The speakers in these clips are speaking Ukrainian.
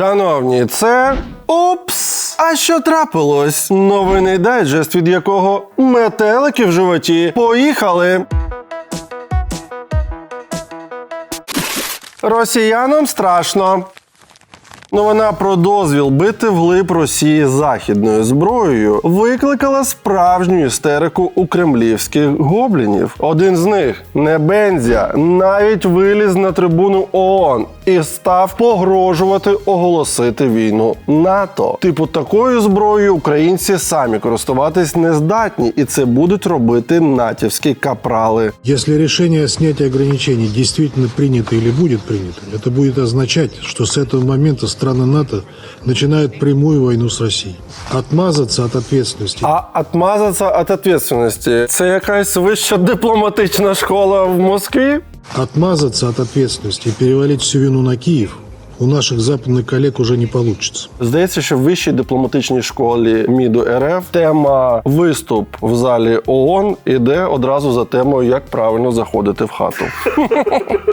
Шановні, це Упс! А що трапилось? Новинний дайджест, від якого метелики в животі. Поїхали! Росіянам страшно. Новина про дозвіл бити вглиб Росії західною зброєю викликала справжню істерику у кремлівських гоблінів. Один з них, Небензя, навіть виліз на трибуну ООН і став погрожувати оголосити війну НАТО. Типу, такою зброєю українці самі користуватись не здатні, і це будуть робити натівські капрали. Если решение о снятии ограничений действительно принято или будет принято, это будет означать, что с этого момента страны НАТО начинают прямую войну с Россией. Отмазаться от ответственности А отмазатися від відповідальності це якась вища дипломатична школа в Москві? Отмазаться от ответственности и перевалить всю вину на Киев у наших западных коллег уже не получится. Здається, що в вищій дипломатичній школі МІДу РФ тема виступ в залі ООН іде одразу за темою, як правильно заходити в хату.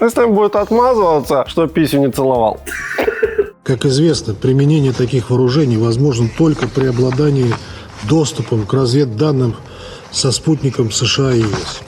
Якщо він буде отмазуватися, що пісню не цілував. Как известно, применение таких вооружений возможно только при обладании доступом к разведданным со спутником США и ЕС.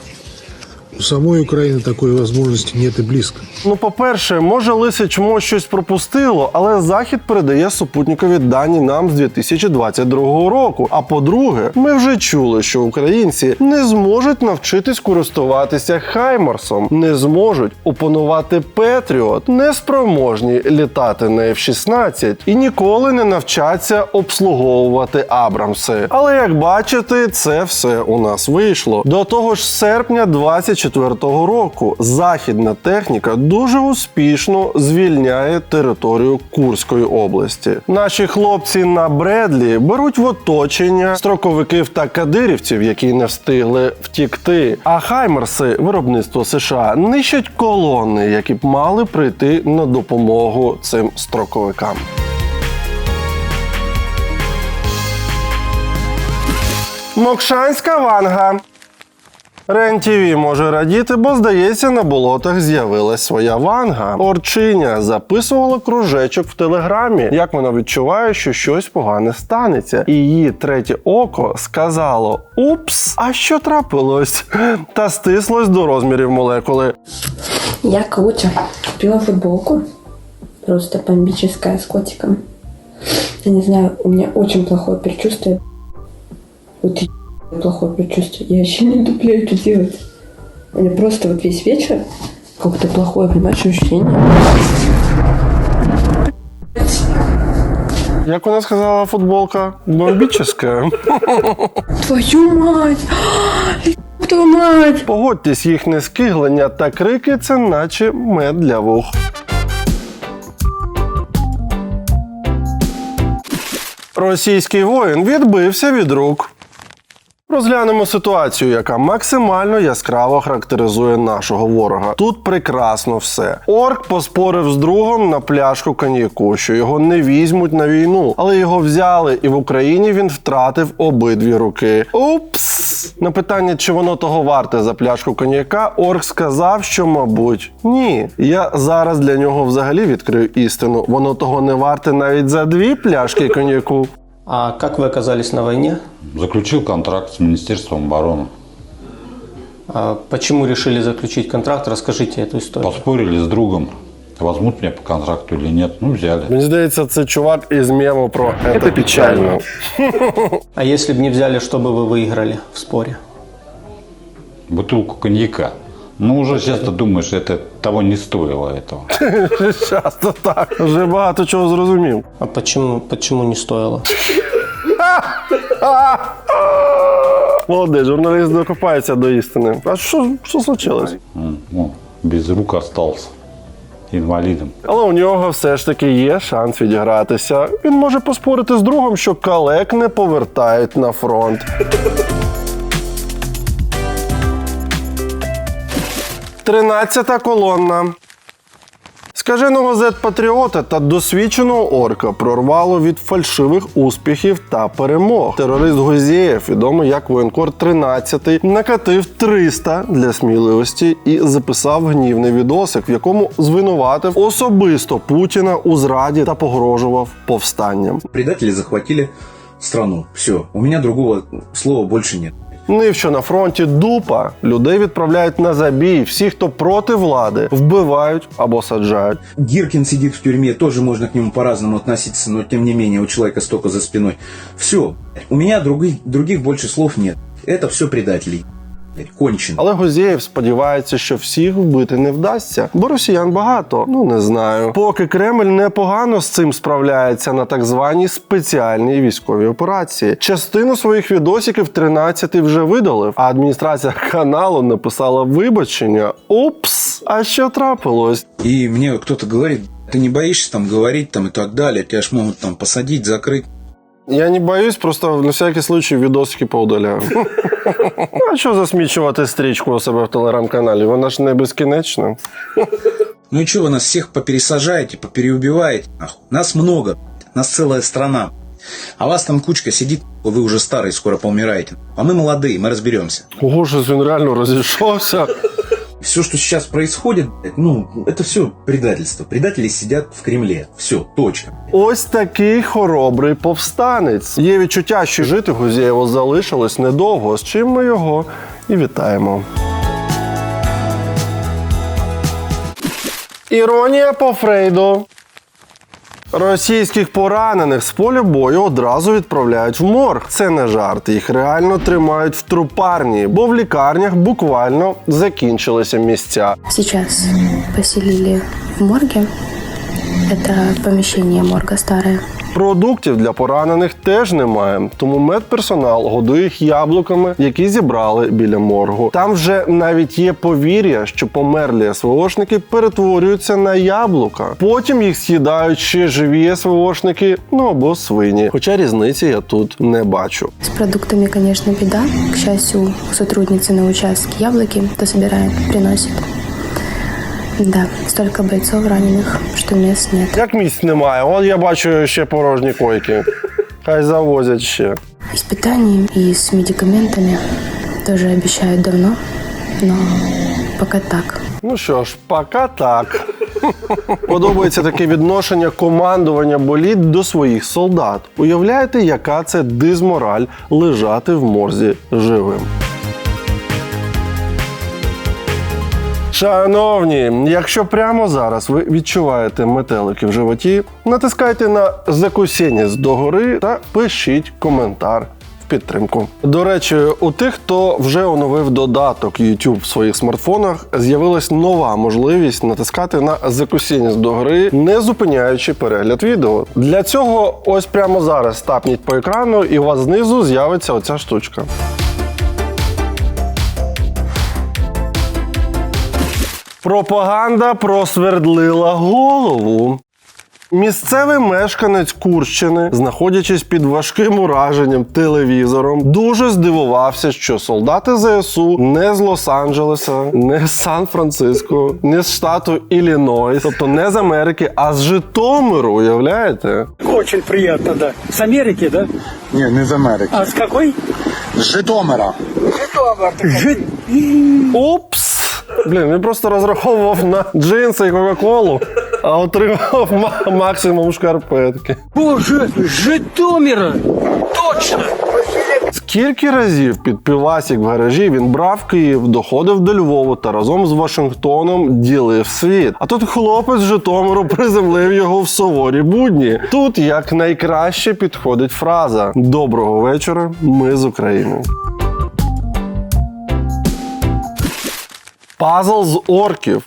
У самої України такої можливості нет і близько. Ну, по-перше, може лисе чмо щось пропустило, але захід передає супутникові дані нам з 2022 року. А по-друге, ми вже чули, що українці не зможуть навчитись користуватися Хаймарсом, не зможуть опанувати Петріот, не спроможні літати на F-16 і ніколи не навчаться обслуговувати Абрамси. Але як бачите, це все у нас вийшло до того ж серпня 20 2004 року західна техніка дуже успішно звільняє територію Курської області. Наші хлопці на Бредлі беруть в оточення строковиків та кадирівців, які не встигли втікти. А Хаймерси виробництво США нищать колони, які б мали прийти на допомогу цим строковикам. Мокшанська ванга РЕН-ТІВІ може радіти, бо здається, на болотах з'явилась своя ванга. Орчиня записувала кружечок в телеграмі, як вона відчуває, що щось погане станеться. І її третє око сказало: Упс, а що трапилось? Та стислось до розмірів молекули. Я Катя. Купила футболку. Просто бомбическая с котиком. Я не знаю, у меня очень плохое предчувствие. Вот плохое предчувствие. Я вообще не дуплю, что делать. У меня просто вот весь вечер как-то плохое, понимаешь, ощущение. Як вона сказала футболка? Бомбіческа. Твою мать! Твою мать! Погодьтесь, їхнє скиглення та крики це наче мед для вух. Російський воїн відбився від рук. Розглянемо ситуацію, яка максимально яскраво характеризує нашого ворога. Тут прекрасно все. Орк поспорив з другом на пляшку коньяку, що його не візьмуть на війну, але його взяли, і в Україні він втратив обидві руки. Упс! На питання, чи воно того варте за пляшку коньяка, орк сказав, що мабуть ні. Я зараз для нього взагалі відкрию істину. Воно того не варте навіть за дві пляшки коньяку. А как вы оказались на войне? Заключил контракт с Министерством обороны. А Почему решили заключить контракт? Расскажите эту историю. Поспорили с другом, возьмут меня по контракту или нет. Ну, взяли. Мені здається, це чувак із мему про «Это печально. А если бы не взяли, что бы вы выиграли в споре? Бутылку коньяка. Ну, уже часто думаешь, это того не стоило этого. Часто так. Вже багато чого зрозумів. А почему, почему не стоило? Молодець, журналіст докопається до істини. А що, що случилось? М, ну, без рук остался. Инвалидом. Але у нього все ж таки є шанс відігратися. Він може поспорити з другом, що калек не повертають на фронт. Тринадцята колонна. Скаженого зет-патріота та досвідченого орка прорвало від фальшивих успіхів та перемог. Терорист Гозєєв, відомий як воєнкор 13, накатив 300 для сміливості і записав гнівний відосик, в якому звинуватив особисто Путіна у зраді та погрожував повстанням. Предатели захватили страну. Все, у меня другого слова больше нет. Нив, що на фронті дупа, людей відправляють на забій. Всі, хто проти влади, вбивають або саджають. Гиркин сидит в тюрьме, тоже можно к нему по-разному относиться, но тем не менее у человека столько за спиной. Все, у меня других, других больше слов нет. Это все предатели. Кончено. Але Гозєєв сподівається, що всіх вбити не вдасться, бо росіян багато. Ну не знаю. Поки Кремль непогано з цим справляється на так званій спеціальній військовій операції. Частину своїх відосиків 13 вже видалив, а адміністрація каналу написала вибачення. Упс, а що трапилось? И мне кто-то говорит, ты не боишься там говорить там и так далее, тебя ж могут там посадить, закрыть. Я не боюсь, просто на всякий случай відосики поудаляю. А що засмічувати стрічку у себе в телеграм-каналі? Вона ж не безкінечна. Ну и что вы нас всех попересажаете, попереубиваете? Нахуй? Нас много, нас целая страна. А вас там кучка сидит, вы уже старые, скоро поумираете. А мы молодые, мы разберемся. Ого, щось він реально розійшовся. Все, что сейчас происходит, ну, это все предательство. Предатели сидят в Кремле. Все, точка. Ось такий хоробрий повстанець. Є відчуття, що жити Гузєєву залишилось недовго, з чим ми його і вітаємо. Іронія по Фрейду. Російських поранених з поля бою одразу відправляють в морг. Це не жарт. Їх реально тримають в трупарні, бо в лікарнях буквально закінчилися місця. Зараз поселили в морге. Це поміщення морга старое. Продуктів для поранених теж немає, тому медперсонал годує їх яблуками, які зібрали біля моргу. Там вже навіть є повір'я, що померлі СВОшники перетворюються на яблука. Потім їх з'їдають ще живі СВОшники, ну або свині. Хоча різниці я тут не бачу. С продуктами, конечно, беда. К счастью, у сотрудницы на участке яблоки, то собирает, приносит. Да, столько бойцов раненых, что мест нет. Як місць немає, от я бачу ще порожні койки. Хай завозять ще. И с питанием, и с медикаментами тоже обещают давно, но пока так. Ну що ж, пока так. Подобається таке відношення командування боліт до своїх солдат. Уявляєте, яка це дизмораль лежати в морзі живим. Шановні, якщо прямо зараз ви відчуваєте метелики в животі, натискайте на закусіння догори та пишіть коментар в підтримку. До речі, у тих, хто вже оновив додаток YouTube в своїх смартфонах, з'явилась нова можливість натискати на закусіння з догори, не зупиняючи перегляд відео. Для цього ось прямо зараз тапніть по екрану, і у вас знизу з'явиться оця штучка. Пропаганда просвердлила голову. Місцевий мешканець Курщини, знаходячись під важким ураженням телевізором, дуже здивувався, що солдати ЗСУ не з Лос-Анджелеса, не з Сан-Франциско, не з штату Іллінойс, тобто не з Америки, а з Житомиру. Уявляєте? Очень приятно, да. С Америки, да? Ні, не з Америки. А с какой? З Житомира. Жит... Упс! Блін, він просто розраховував на джинси і Кока-Колу, а отримав ма- максимум шкарпетки. Боже, Житомира! Точно! Скільки разів під півасік в гаражі він брав Київ, доходив до Львову та разом з Вашингтоном ділив світ. А тут хлопець з Житомиру приземлив його в суворі будні. Тут як найкраще підходить фраза Доброго вечора, ми з України. Пазл з орків.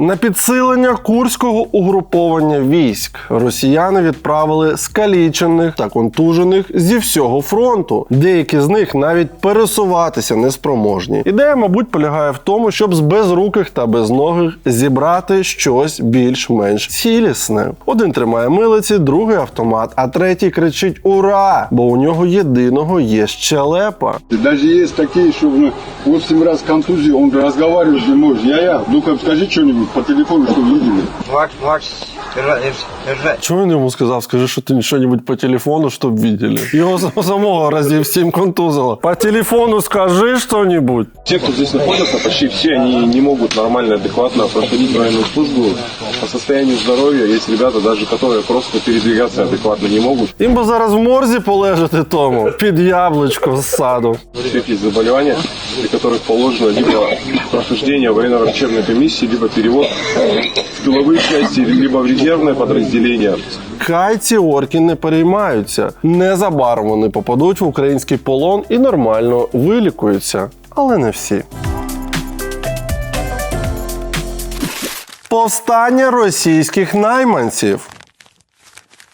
На підсилення курського угруповання військ росіяни відправили скалічених та контужених зі всього фронту. Деякі з них навіть пересуватися неспроможні. Ідея, мабуть, полягає в тому, щоб з безруких та безногих зібрати щось більш-менш цілісне. Один тримає милиці, другий автомат, а третій кричить Ура! Бо у нього єдиного є щелепа. Есть такие, что ну, 8 раз контузии, он разговаривать не может. Я-я, ну-ка скажи что-нибудь. по телефону что видели? Макс, Макс, держи, держи. Чого він йому сказав? Скажи, що ти що-нибудь по телефону, щоб видели. Його сам- самого разів сім контузило. По телефону скажи що-нибудь. Те, кто здесь находятся, почти все, они не могут нормально, адекватно проходить военную службу. По состоянию здоровья есть ребята, даже которые просто передвигаться адекватно не могут. Їм би зараз в морзі полежати тому під яблучко з саду. У всех есть заболевания, при которых положено либо прохождение военно-врачебной комиссии, либо перевод в тыловые части, либо в резервне підрозділення. Хай ці орки не переймаються. Незабаром вони попадуть в український полон і нормально вилікуються. Але не всі. Повстання російських найманців.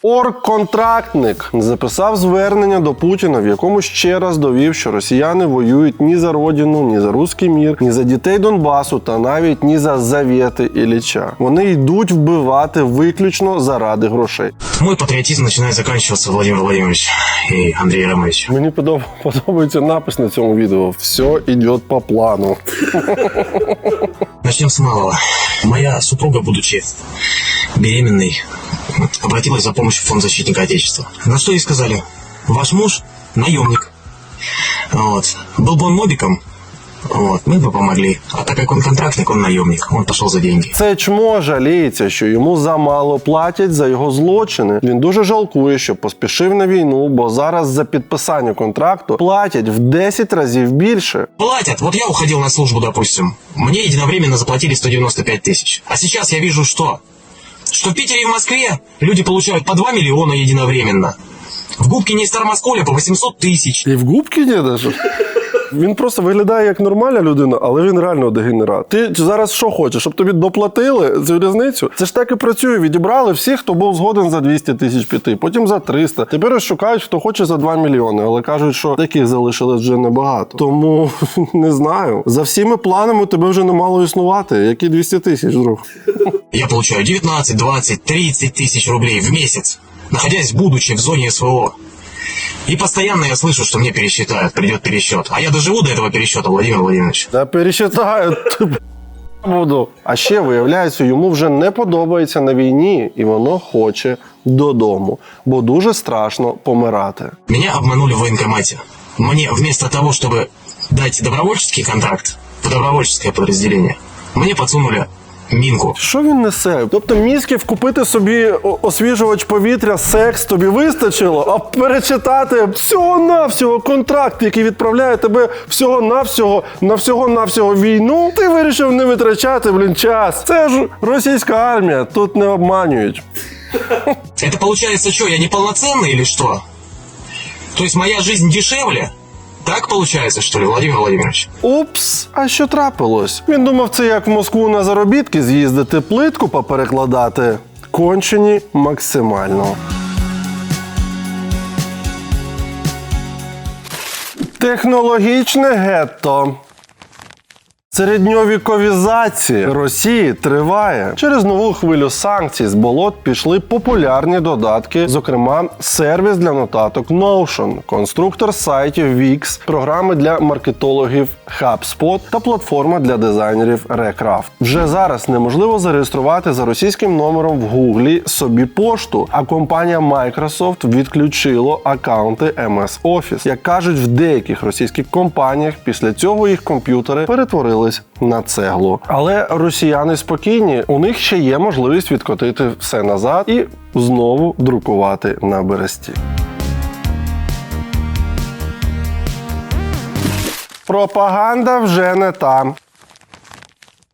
Орк-контрактник записав звернення до Путіна, в якому ще раз довів, що росіяни воюють ні за родину, ні за руський мір, ні за дітей Донбасу, та навіть ні за завєти Ілліча. Вони йдуть вбивати виключно заради грошей. Мой патриотизм начинает заканчиваться, Владимир Владимирович и Андрей Романович. Мені подоб- подобається напис на цьому відео. Все йде по плану. Начнем с малого. Моя супруга, будучи беременной, обратилась за помощью в фонд защитника Отечества. На что ей сказали, ваш муж наемник. Вот. Был бы он мобиком, вот, мы бы помогли. А так как он контрактник, он наемник. Он пошел за деньги. Це чмо жаліється, що йому замало платять за його злочини. Він дуже жалкує, що поспішив на війну, бо зараз за підписання контракту платять в 10 разів більше. Платят. Вот я уходил на службу, допустим. Мне единовременно заплатили 195 тысяч. А сейчас я вижу, что? Что в Питере и в Москве люди получают по 2 миллиона единовременно. В Губкине и Старомосколе по 800 тысяч. И в Губкине даже. Він просто виглядає як нормальна людина, але він реально дегенерат. Ти зараз що хочеш, щоб тобі доплатили цю різницю? Це ж так і працює. Відібрали всіх, хто був згоден за 200 тисяч піти, потім за 300. Тепер шукають, хто хоче за 2 мільйони, але кажуть, що таких залишилось вже небагато. Тому не знаю. За всіми планами тебе вже не мало існувати. Які 200 тисяч, друг? Я получаю 19, 20, 30 тысяч рублей в месяц, находясь, будучи в зоне СВО. И постоянно я слышу, что мне пересчитают, придет пересчет. А я доживу до этого пересчета, Владимир Владимирович. Та пересчитаю. ти б**, Буду. А ще виявляється, йому вже не подобається на війні, і воно хоче додому, бо дуже страшно помирати. Меня обманули в военкомате. Мне вместо того, чтобы дать добровольческий контракт в добровольческое подразделение, мне подсунули минку. Що він несе? Тобто мізків купити собі освіжувач повітря, секс тобі вистачило, а перечитати всього-навсього контракт, який відправляє тебе всього-навсього на всього-навсього війну, ти вирішив не витрачати, блін, час. Це ж російська армія, тут не обманюють. Это получается что, я неполноценный или что? То есть моя жизнь дешевле? Так получается, что ли, Владимир Владимирович? Упс, а що трапилось? Він думав, це як в Москву на заробітки з'їздити, плитку поперекладати. Кончені максимально. Технологічне гетто. Середньовіковізація Росії триває. Через нову хвилю санкцій з болот пішли популярні додатки, зокрема, сервіс для нотаток Notion, конструктор сайтів Wix, програми для маркетологів HubSpot та платформа для дизайнерів Recraft. Вже зараз неможливо зареєструвати за російським номером в Гуглі собі пошту, а компанія Microsoft відключило акаунти MS Office. Як кажуть, в деяких російських компаніях після цього їх комп'ютери перетворились на цеглу. Але росіяни спокійні, у них ще є можливість відкотити все назад і знову друкувати на бересті. Пропаганда вже не там.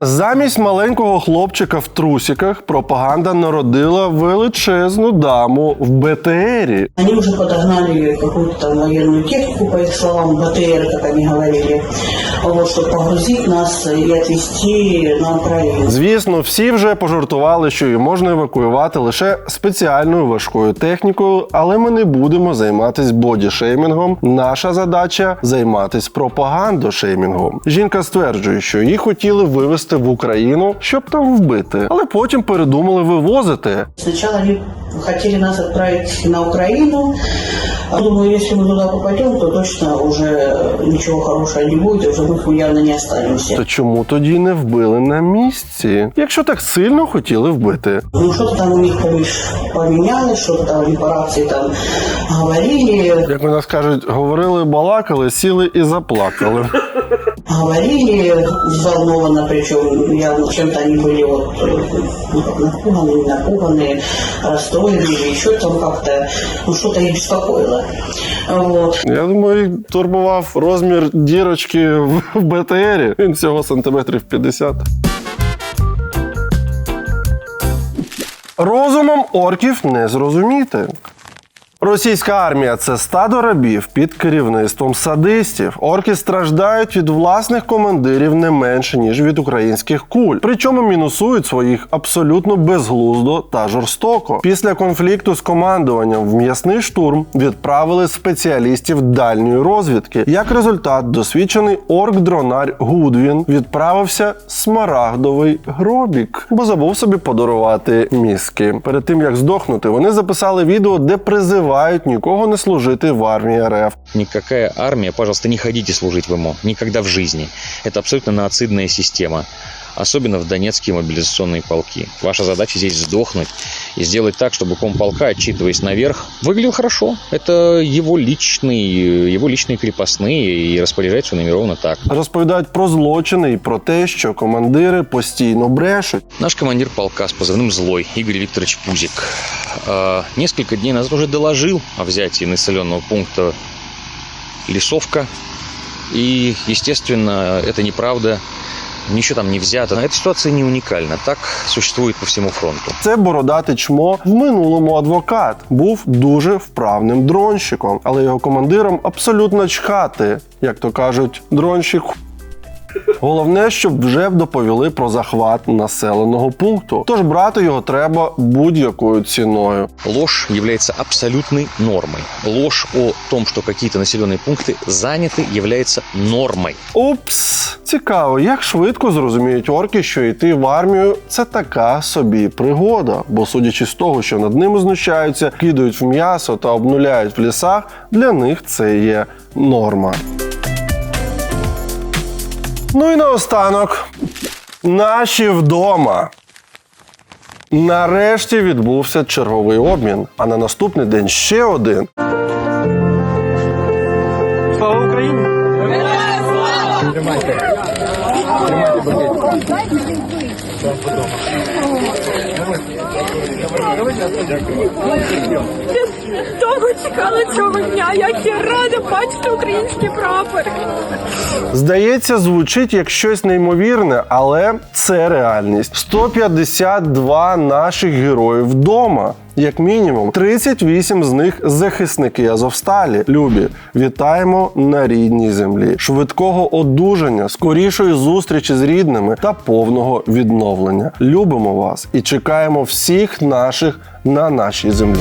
Замість маленького хлопчика в трусиках пропаганда народила величезну даму в БТРі. Они уже подогнали какую-то там военную технику, по их словам, БТР, как они говорили, вот, чтобы погрузить нас и отвезти на Украину. Звісно, всі вже пожартували, що її можна евакуювати лише спеціальною важкою технікою, але ми не будемо займатися бодішеймінгом. Наша задача займатися пропагандошеймінгом. Жінка стверджує, що її хотіли вивезти в Україну, щоб там вбити, але потім передумали вивозити. Сначала они хотели нас отправить на Украину, А думаю, если мы туда попадем, то точно уже ничего хорошего не будет, и мы не останемося. То чому тоді не вбили на місці? Якщо так сильно хотіли вбити. Ну, что-то там у них поміж що там репарації там говорили, Як у нас кажуть, говорили, балакали, сіли і заплакали говорили взволнованно, причем явно чем-то они были вот э, ну, как напуганные, не напуганные, расстроенные, или еще там как-то, ну, что-то их беспокоило. Вот. Я думаю, їх турбував розмір дірочки в БТРі. Він всього сантиметрів 50. Розумом орків не зрозуміти. Російська армія це стадо рабів під керівництвом садистів. Орки страждають від власних командирів не менше ніж від українських куль. Причому мінусують своїх абсолютно безглуздо та жорстоко. Після конфлікту з командуванням в м'ясний штурм відправили спеціалістів дальньої розвідки. Як результат, досвідчений орк-дронар Гудвін відправився смарагдовий гробік, бо забув собі подарувати мізки. Перед тим як здохнути, вони записали відео, де призивають никого не служити в армии РФ. Никакая армия, пожалуйста, не ходите служить в МО. Никогда в жизни. Это абсолютно нацидная система. Особенно в донецкие мобилизационные полки. Ваша задача здесь сдохнуть и сделать так, чтобы комполка, отчитываясь наверх, выглядел хорошо. Это его личный, его личные крепостные, и распоряжается он ими ровно так. Розповідають про злочини і про те, що командири постійно брешуть. Наш командир полка с позывным «Злой» Игорь Викторович Пузик э, несколько дней назад уже доложил о взятии населенного пункта Лесовка. И, естественно, это неправда. Ничего там не взято. Ця ситуація не унікальна. Так существує по всьому фронту. Це бородате чмо в минулому адвокат. Був дуже вправним дронщиком, але його командиром абсолютно чхати, як то кажуть, дронщик. Головне, щоб вже доповіли про захват населеного пункту. Тож брати його треба будь-якою ціною. Ложь является абсолютной нормой. Ложь о том, что какие-то населенные пункты заняты, является нормой. Упс, цікаво, як швидко зрозуміють орки, що йти в армію це така собі пригода. Бо судячи з того, що над ними знущаються, кидають в м'ясо та обнуляють в лісах, для них це є норма. Ну і наостанок. Наші вдома. Нарешті відбувся черговий обмін, а на наступний день ще один. Слава Україні! Довго чекала цього дня. Як я рада бачити український прапор. Здається, звучить як щось неймовірне, але це реальність. 152 наших героїв вдома. Як мінімум, 38 з них захисники Азовсталі. Любі, вітаємо на рідній землі. Швидкого одужання, скорішої зустрічі з рідними та повного відновлення. Любимо вас і чекаємо всіх наших на нашій землі.